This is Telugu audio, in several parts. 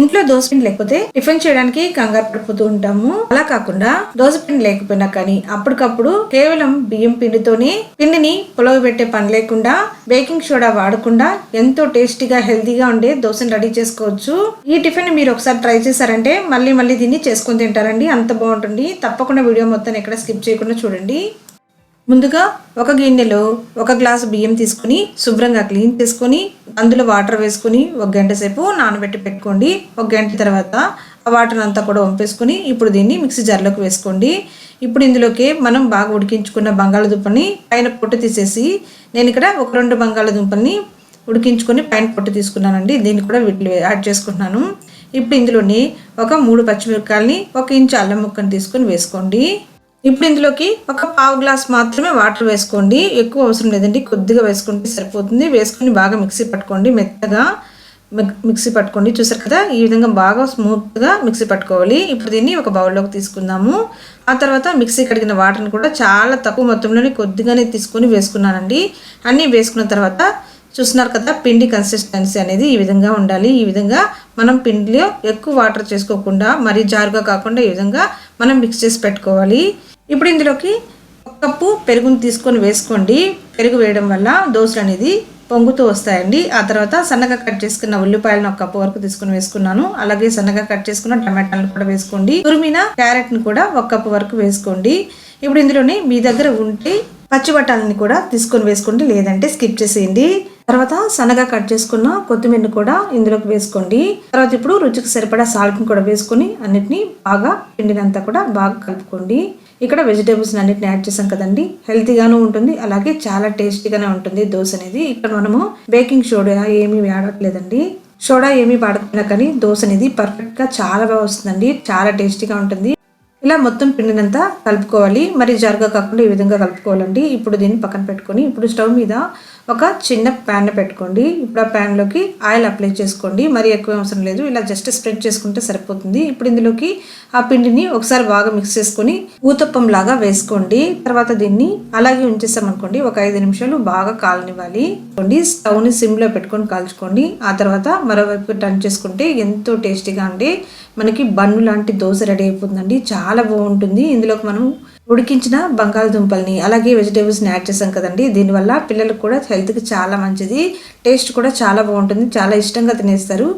ఇంట్లో దోసపిండి లేకపోతే టిఫిన్ చేయడానికి కంగారు పడిపోతూ ఉంటాము. అలా కాకుండా దోసపిండి లేకపోయినా కానీ అప్పటికప్పుడు కేవలం బియ్యం పిండితోనే పిండిని పులవ పెట్టే పని లేకుండా బేకింగ్ సోడా వాడకుండా ఎంతో టేస్టీగా హెల్తీగా ఉండే దోశని రెడీ చేసుకోవచ్చు. ఈ టిఫిన్ మీరు ఒకసారి ట్రై చేశారంటే మళ్ళీ మళ్ళీ దీన్ని చేసుకొని తింటారండి. అంత బాగుంటుంది. తప్పకుండా వీడియో మొత్తం ఎక్కడ స్కిప్ చేయకుండా చూడండి. ముందుగా ఒక గిన్నెలో ఒక గ్లాసు బియ్యం తీసుకుని శుభ్రంగా క్లీన్ చేసుకొని అందులో వాటర్ వేసుకుని ఒక గంట సేపు నానబెట్టి పెట్టుకోండి. ఒక గంట తర్వాత ఆ వాటర్ అంతా కూడా వంపేసుకుని ఇప్పుడు దీన్ని మిక్సీ జార్లోకి వేసుకోండి. ఇప్పుడు ఇందులోకి మనం బాగా ఉడికించుకున్న బంగాళదుంపని పైన పొట్టు తీసేసి నేను ఇక్కడ ఒక రెండు బంగాళదుంపల్ని ఉడికించుకొని పైన పొట్టు తీసుకున్నానండి. దీన్ని కూడా వీటిలో యాడ్ చేసుకుంటున్నాను. ఇప్పుడు ఇందులోని ఒక మూడు పచ్చిమిరపకాయలని ఒక ఇంచు అల్లం ముక్కని తీసుకొని వేసుకోండి. ఇప్పుడు ఇందులోకి ఒక పావు గ్లాస్ మాత్రమే వాటర్ వేసుకోండి. ఎక్కువ అవసరం లేదండి. కొద్దిగా వేసుకుంటే సరిపోతుంది. వేసుకొని బాగా మిక్సీ పట్టుకోండి. మెత్తగా మిక్- మిక్సీ పట్టుకోండి. చూసారు కదా? ఈ విధంగా బాగా స్మూత్గా మిక్సీ పట్టుకోవాలి. ఇప్పుడు దీన్ని ఒక బౌల్లోకి తీసుకుందాము. ఆ తర్వాత మిక్సీ కడిగిన వాటర్ని కూడా చాలా తక్కువ మొత్తంలోనే కొద్దిగానే తీసుకొని వేసుకున్నానండి. అన్నీ వేసుకున్న తర్వాత చూస్తున్నారు కదా పిండి కన్సిస్టెన్సీ అనేది ఈ విధంగా ఉండాలి. ఈ విధంగా మనం పిండిలో ఎక్కువ వాటర్ చేసుకోకుండా మరీ జారుగా కాకుండా ఈ విధంగా మనం మిక్స్ చేసి పెట్టుకోవాలి. ఇప్పుడు ఇందులోకి ఒక కప్పు పెరుగుని తీసుకొని వేసుకోండి. పెరుగు వేయడం వల్ల దోశలు అనేది పొంగుతూ వస్తాయండి. ఆ తర్వాత సన్నగా కట్ చేసుకున్న ఉల్లిపాయలను ఒక కప్పు వరకు తీసుకుని వేసుకున్నాను. అలాగే సన్నగా కట్ చేసుకున్న టమాటాలను కూడా వేసుకోండి. తురిమిన క్యారెట్ని కూడా ఒక కప్పు వరకు వేసుకోండి. ఇప్పుడు ఇందులోనే మీ దగ్గర ఉంటే పచ్చి బట్టాలని కూడా తీసుకొని వేసుకోండి. లేదంటే స్కిప్ చేసేయండి. తర్వాత సన్నగా కట్ చేసుకున్న కొత్తిమీరని కూడా ఇందులోకి వేసుకోండి. తర్వాత ఇప్పుడు రుచికి సరిపడా సాల్ట్ని కూడా వేసుకొని అన్నిటిని బాగా పిండినంతా కూడా బాగా కలుపుకోండి. ఇక్కడ వెజిటేబుల్స్ అన్నిటిని యాడ్ చేసాం కదండి. హెల్తీగాను ఉంటుంది అలాగే చాలా టేస్టీగానే ఉంటుంది దోశ అనేది. ఇక్కడ మనము బేకింగ్ సోడా ఏమీ వాడట్లేదండి. సోడా ఏమీ వాడకపోయినా కానీ దోశ అనేది పర్ఫెక్ట్గా చాలా బాగా వస్తుందండి చాలా టేస్టీగా ఉంటుంది. ఇలా మొత్తం పిండినంతా కలుపుకోవాలి. మరి జారుగా కాకుండా ఈ విధంగా కలుపుకోవాలండి. ఇప్పుడు దీన్ని పక్కన పెట్టుకొని ఇప్పుడు స్టవ్ మీద ఒక చిన్న ప్యాన్ పెట్టుకోండి. ఇప్పుడు ఆ ప్యాన్లోకి ఆయిల్ అప్లై చేసుకోండి. మరి ఎక్కువ అవసరం లేదు. ఇలా జస్ట్ స్ప్రెడ్ చేసుకుంటే సరిపోతుంది. ఇప్పుడు ఇందులోకి ఆ పిండిని ఒకసారి బాగా మిక్స్ చేసుకొని ఊతప్పం లాగా వేసుకోండి. తర్వాత దీన్ని అలాగే ఉంచేసామనుకోండి ఒక ఐదు నిమిషాలు బాగా కాలనివ్వాలి. చూడండి స్టవ్ని సిమ్లో పెట్టుకొని కాల్చుకోండి. ఆ తర్వాత మరోవైపు టర్న్ చేసుకుంటే ఎంతో టేస్టీగా ఉండి మనకి బన్ను లాంటి దోశ రెడీ అయిపోతుందండి. చాలా చాలా బాగుంటుంది. ఇందులోకి మనం ఉడికించిన బంగాళదుంపల్ని అలాగే వెజిటేబుల్స్ని యాడ్ చేసాం కదండి. దీనివల్ల పిల్లలకు కూడా హెల్త్కి చాలా మంచిది. టేస్ట్ కూడా చాలా బాగుంటుంది. చాలా ఇష్టంగా తినేస్తారు.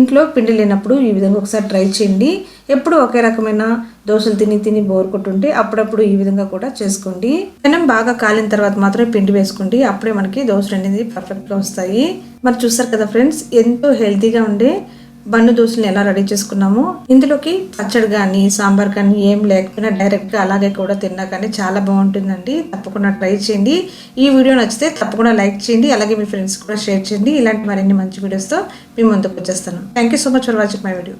ఇంట్లో పిండి లేనప్పుడు ఈ విధంగా ఒకసారి ట్రై చేయండి. ఎప్పుడు ఒకే రకమైన దోశలు తిని తిని బోర్ కొట్టుంటే అప్పుడప్పుడు ఈ విధంగా కూడా చేసుకోండి. పెనం బాగా కాలిన తర్వాత మాత్రమే పిండి వేసుకోండి. అప్పుడే మనకి దోశలు అనేది పర్ఫెక్ట్గా వస్తాయి. మరి చూస్తారు కదా ఫ్రెండ్స్ ఎంతో హెల్తీగా ఉండే బన్ను దోశలు ఎలా రెడీ చేసుకున్నామో ఇందులోకి పచ్చడి కానీ సాంబార్ కానీ ఏం లేకపోయినా డైరెక్ట్గా అలాగే కూడా తిన్నా కానీ చాలా బాగుంటుందండి. తప్పకుండా ట్రై చేయండి. ఈ వీడియో నచ్చితే తప్పకుండా లైక్ చేయండి. అలాగే మీ ఫ్రెండ్స్ కూడా షేర్ చేయండి. ఇలాంటి మరిన్ని మంచి వీడియోస్తో మీ ముందుకు వచ్చేస్తాను. Thank you so much for watching my video